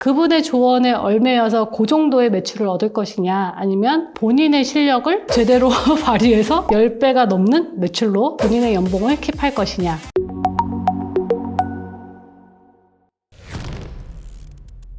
그분의 조언에 얽매여서 그 정도의 매출을 얻을 것이냐 아니면 본인의 실력을 제대로 발휘해서 10배가 넘는 매출로 본인의 연봉을 킵할 것이냐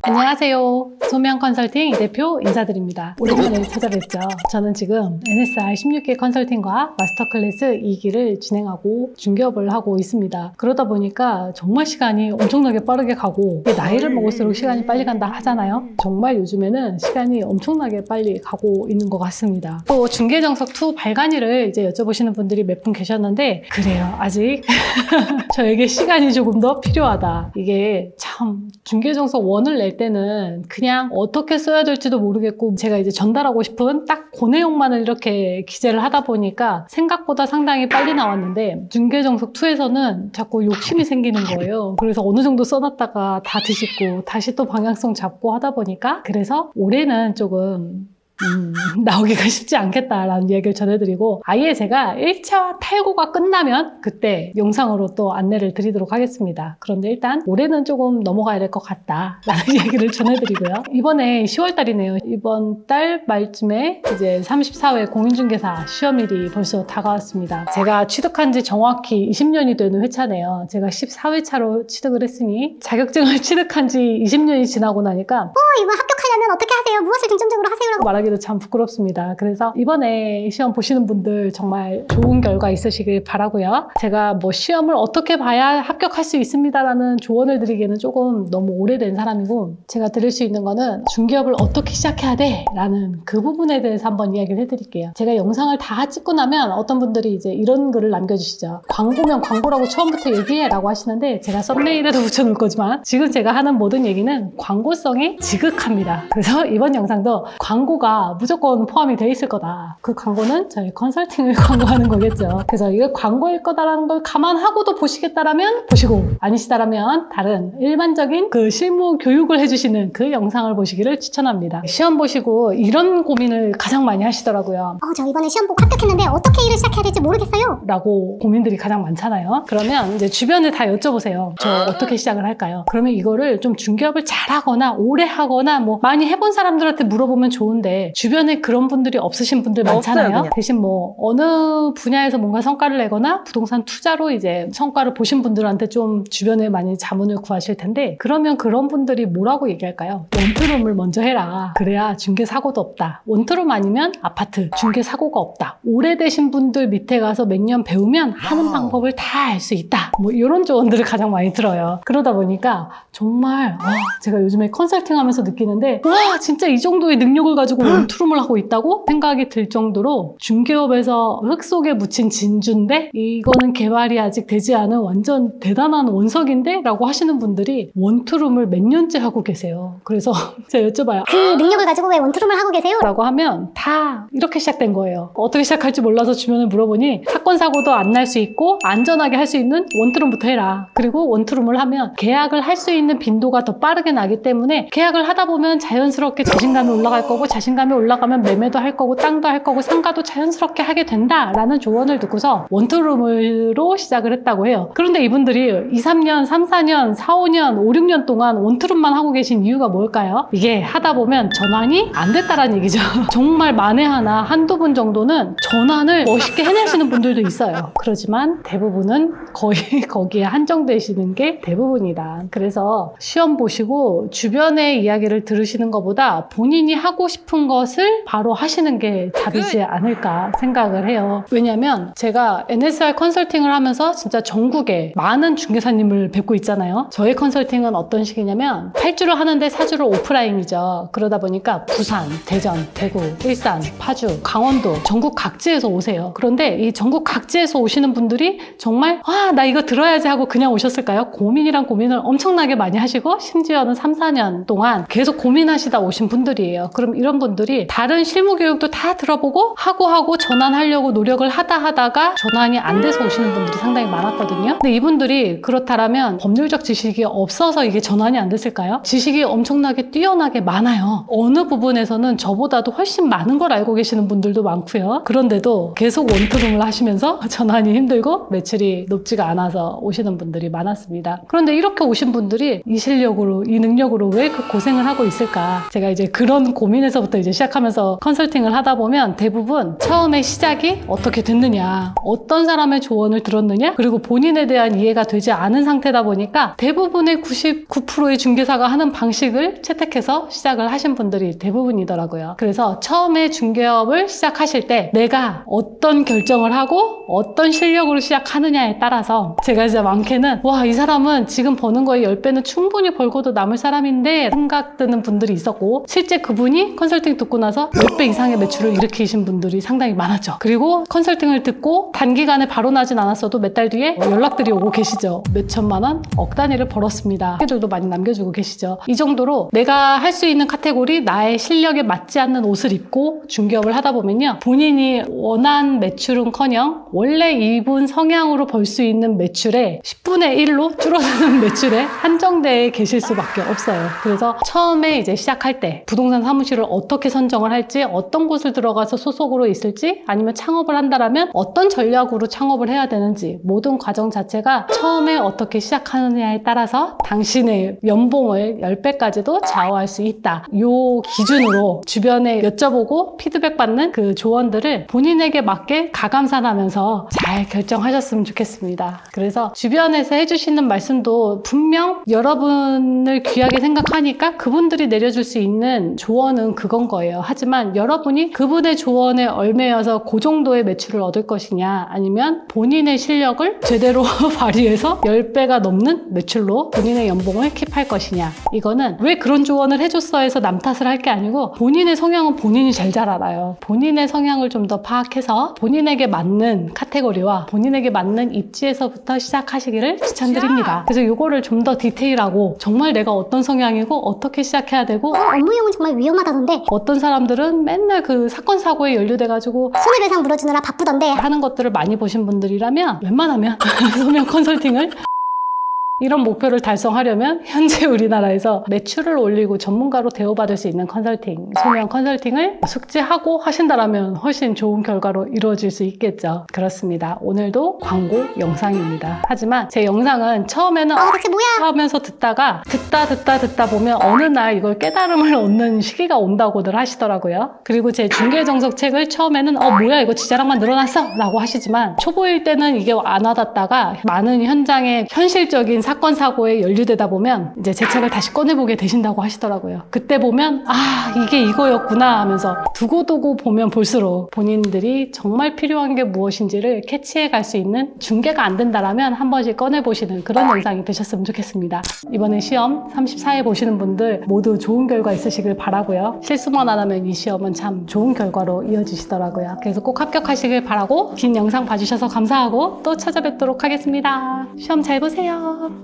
안녕하세요. 소명 컨설팅 이 대표 인사드립니다. 오랜만에 찾아뵙죠. 저는 지금 NSR 16기 컨설팅과 마스터 클래스 2기를 진행하고 중개업을 하고 있습니다. 그러다 보니까 정말 시간이 엄청나게 빠르게 가고 나이를 먹을수록 시간이 빨리 간다 하잖아요. 정말 요즘에는 시간이 엄청나게 빨리 가고 있는 것 같습니다. 또 중개 정석 2 발간이를 이제 여쭤보시는 분들이 몇 분 계셨는데 그래요. 아직 저에게 시간이 조금 더 필요하다. 이게 참 중개 정석 1을 낼 때는 그냥 어떻게 써야 될지도 모르겠고 제가 이제 전달하고 싶은 딱 그 내용만을 이렇게 기재를 하다 보니까 생각보다 상당히 빨리 나왔는데 중개정석 2에서는 자꾸 욕심이 생기는 거예요. 그래서 어느 정도 써놨다가 다 뒤집고 다시 또 방향성 잡고 하다 보니까 그래서 올해는 조금 음, 나오기가 쉽지 않겠다라는 얘기를 전해드리고 아예 제가 1차 탈고가 끝나면 그때 영상으로 또 안내를 드리도록 하겠습니다. 그런데 일단 올해는 조금 넘어가야 될 것 같다라는 얘기를 전해드리고요. 이번에 10월달이네요. 이번 달 말쯤에 이제 34회 공인중개사 시험일이 벌써 다가왔습니다. 제가 취득한 지 정확히 20년이 되는 회차네요. 제가 14회차로 취득을 했으니 자격증을 취득한 지 20년이 지나고 나니까 어, 이거 합격 하려면 어떻게 하세요? 무엇을 중점적으로 하세요라고 말하기도 참 부끄럽습니다. 그래서 이번에 시험 보시는 분들 정말 좋은 결과 있으시길 바라고요. 제가 뭐 시험을 어떻게 봐야 합격할 수 있습니다라는 조언을 드리기에는 조금 너무 오래된 사람이고 제가 드릴 수 있는 거는 중개업을 어떻게 시작해야 돼? 라는 그 부분에 대해서 한번 이야기를 해드릴게요. 제가 영상을 다 찍고 나면 어떤 분들이 이제 이런 글을 남겨주시죠. 광고면 광고라고 처음부터 얘기해 라고 하시는데 제가 썸네일에도 붙여놓을 거지만 지금 제가 하는 모든 얘기는 광고성이 지극합니다. 그래서 이번 영상도 광고가 무조건 포함이 돼 있을 거다. 그 광고는 저희 컨설팅을 광고하는 거겠죠. 그래서 이게 광고일 거다라는 걸 감안하고도 보시겠다라면 보시고 아니시다라면 다른 일반적인 그 실무 교육을 해주시는 그 영상을 보시기를 추천합니다. 시험 보시고 이런 고민을 가장 많이 하시더라고요. 어, 저 이번에 시험 보고 합격했는데 어떻게 일을 시작해야 될지 모르겠어요. 라고 고민들이 가장 많잖아요. 그러면 이제 주변에 다 여쭤보세요. 저 어떻게 시작을 할까요? 그러면 이거를 좀 중개업을 잘하거나 오래 하거나 뭐 많이 해본 사람들한테 물어보면 좋은데 주변에 그런 분들이 없으신 분들 없어요, 많잖아요. 그냥. 대신 뭐 어느 분야에서 뭔가 성과를 내거나 부동산 투자로 이제 성과를 보신 분들한테 좀 주변에 많이 자문을 구하실 텐데 그러면 그런 분들이 뭐라고 얘기할까요? 원투룸을 먼저 해라. 그래야 중개 사고도 없다. 원투룸 아니면 아파트 중개 사고가 없다. 오래되신 분들 밑에 가서 몇 년 배우면 하는 방법을 다 알 수 있다. 뭐 이런 조언들을 가장 많이 들어요. 그러다 보니까 정말 와, 제가 요즘에 컨설팅 하면서 느끼는데 와 진짜 이 정도의 능력을 가지고 원투룸을 하고 있다고 생각이 들 정도로 중개업에서 흙 속에 묻힌 진주인데 이거는 개발이 아직 되지 않은 완전 대단한 원석인데 라고 하시는 분들이 원투룸을 몇 년째 하고 계세요. 그래서 제가 여쭤봐요. 그 능력을 가지고 왜 원투룸을 하고 계세요? 라고 하면 다 이렇게 시작된 거예요. 어떻게 시작할지 몰라서 주변에 물어보니 사건 사고도 안 날 수 있고 안전하게 할 수 있는 원투룸부터 해라. 그리고 원투룸을 하면 계약을 할 수 있는 빈도가 더 빠르게 나기 때문에 계약을 하다 보면 자연스럽게 자신감이 올라갈 거고 자신감이 올라가면 매매도 할 거고 땅도 할 거고 상가도 자연스럽게 하게 된다라는 조언을 듣고서 원투룸으로 시작을 했다고 해요. 그런데 이분들이 2, 3년, 3, 4년, 4, 5년, 5, 6년 동안 원투룸만 하고 계신 이유가 뭘까요? 이게 하다 보면 전환이 안 됐다라는 얘기죠. 정말 만에 하나 한두 분 정도는 전환을 멋있게 해내시는 분들도 있어요. 그렇지만 대부분은 거의 거기에 한정되시는 게 대부분이다. 그래서 시험 보시고 주변의 이야기를 들으시는 것보다 본인이 하고 싶은 것을 바로 하시는 게 답이지 않을까 생각을 해요. 왜냐면 제가 NSR 컨설팅을 하면서 진짜 전국에 많은 중개사님을 뵙고 있잖아요. 저의 컨설팅은 어떤 식이냐면 8주를 하는데 4주를 오프라인이죠. 그러다 보니까 부산, 대전, 대구, 일산, 파주, 강원도 전국 각지에서 오세요. 그런데 이 전국 각지에서 오시는 분들이 정말 와, 나 이거 들어야지 하고 그냥 오셨을까요? 고민이란 고민을 엄청나게 많이 하시고 심지어는 3, 4년 동안 계속 고민을 고민하시다 오신 분들이에요. 그럼 이런 분들이 다른 실무 교육도 다 들어보고 하고 하고 전환하려고 노력을 하다 하다가 전환이 안 돼서 오시는 분들이 상당히 많았거든요. 근데 이분들이 그렇다라면 법률적 지식이 없어서 이게 전환이 안 됐을까요? 지식이 엄청나게 뛰어나게 많아요. 어느 부분에서는 저보다도 훨씬 많은 걸 알고 계시는 분들도 많고요. 그런데도 계속 원투룸을 하시면서 전환이 힘들고 매출이 높지가 않아서 오시는 분들이 많았습니다. 그런데 이렇게 오신 분들이 이 실력으로, 이 능력으로 왜 그 고생을 하고 있을까? 제가 이제 그런 고민에서부터 이제 시작하면서 컨설팅을 하다 보면 대부분 처음에 시작이 어떻게 됐느냐, 어떤 사람의 조언을 들었느냐, 그리고 본인에 대한 이해가 되지 않은 상태다 보니까 대부분의 99%의 중개사가 하는 방식을 채택해서 시작을 하신 분들이 대부분이더라고요. 그래서 처음에 중개업을 시작하실 때 내가 어떤 결정을 하고 어떤 실력으로 시작하느냐에 따라서 제가 이제 많게는 와, 이 사람은 지금 버는 거에 10배는 충분히 벌고도 남을 사람인데 생각 드는 분들 이 있었고 실제 그분이 컨설팅 듣고 나서 10배 이상의 매출을 일으키신 분들이 상당히 많았죠. 그리고 컨설팅을 듣고 단기간에 바로 나진 않았어도 몇 달 뒤에 연락들이 오고 계시죠. 몇 천만 원, 억 단위를 벌었습니다. 스케줄도 많이 남겨주고 계시죠. 이 정도로 내가 할 수 있는 카테고리 나의 실력에 맞지 않는 옷을 입고 중개업을 하다 보면요. 본인이 원한 매출은커녕 원래 이분 성향으로 벌 수 있는 매출의 10분의 1로 줄어드는 매출에 한정되어 계실 수밖에 없어요. 그래서 처음에 이제 시작할 때 부동산 사무실을 어떻게 선정을 할지 어떤 곳을 들어가서 소속으로 있을지 아니면 창업을 한다라면 어떤 전략으로 창업을 해야 되는지 모든 과정 자체가 처음에 어떻게 시작하느냐에 따라서 당신의 연봉을 10배까지도 좌우할 수 있다. 요 기준으로 주변에 여쭤보고 피드백 받는 그 조언들을 본인에게 맞게 가감산하면서 잘 결정하셨으면 좋겠습니다. 그래서 주변에서 해주시는 말씀도 분명 여러분을 귀하게 생각하니까 그분들이 내 려줄 수 있는 조언은 그건 거예요. 하지만 여러분이 그분의 조언에 얼매여서 그 정도의 매출을 얻을 것이냐 아니면 본인의 실력을 제대로 발휘해서 10배가 넘는 매출로 본인의 연봉을 킵할 것이냐 이거는 왜 그런 조언을 해줬어 해서 남 탓을 할 게 아니고 본인의 성향은 본인이 제일 잘 알아요. 본인의 성향을 좀 더 파악해서 본인에게 맞는 카테고리와 본인에게 맞는 입지에서부터 시작하시기를 추천드립니다. 그래서 이거를 좀 더 디테일하고 정말 내가 어떤 성향이고 어떻게 시작해야 되고 어, 업무용은 정말 위험하다던데. 어떤 사람들은 맨날 그 사건 사고에 연루돼가지고 손해배상 물어주느라 바쁘던데 하는 것들을 많이 보신 분들이라면 웬만하면 소명 컨설팅을 이런 목표를 달성하려면 현재 우리나라에서 매출을 올리고 전문가로 대우받을 수 있는 컨설팅, 소명 컨설팅을 숙지하고 하신다라면 훨씬 좋은 결과로 이루어질 수 있겠죠. 그렇습니다. 오늘도 광고 영상입니다. 하지만 제 영상은 처음에는 어 대체 뭐야 하면서 듣다가 듣다 듣다 듣다 보면 어느 날 이걸 깨달음을 얻는 시기가 온다고들 하시더라고요. 그리고 제 중개 정석 책을 처음에는 어 뭐야 이거 지자랑만 늘어났어 라고 하시지만 초보일 때는 이게 안 와닿다가 많은 현장의 현실적인 사건 사고에 연루되다 보면 이제 제 책을 다시 꺼내보게 되신다고 하시더라고요. 그때 보면 아 이게 이거였구나 하면서 두고두고 보면 볼수록 본인들이 정말 필요한 게 무엇인지를 캐치해 갈 수 있는 중개가 안 된다라면 한 번씩 꺼내보시는 그런 영상이 되셨으면 좋겠습니다. 이번에 시험 34회 보시는 분들 모두 좋은 결과 있으시길 바라고요. 실수만 안 하면 이 시험은 참 좋은 결과로 이어지시더라고요. 그래서 꼭 합격하시길 바라고 긴 영상 봐주셔서 감사하고 또 찾아뵙도록 하겠습니다. 시험 잘 보세요.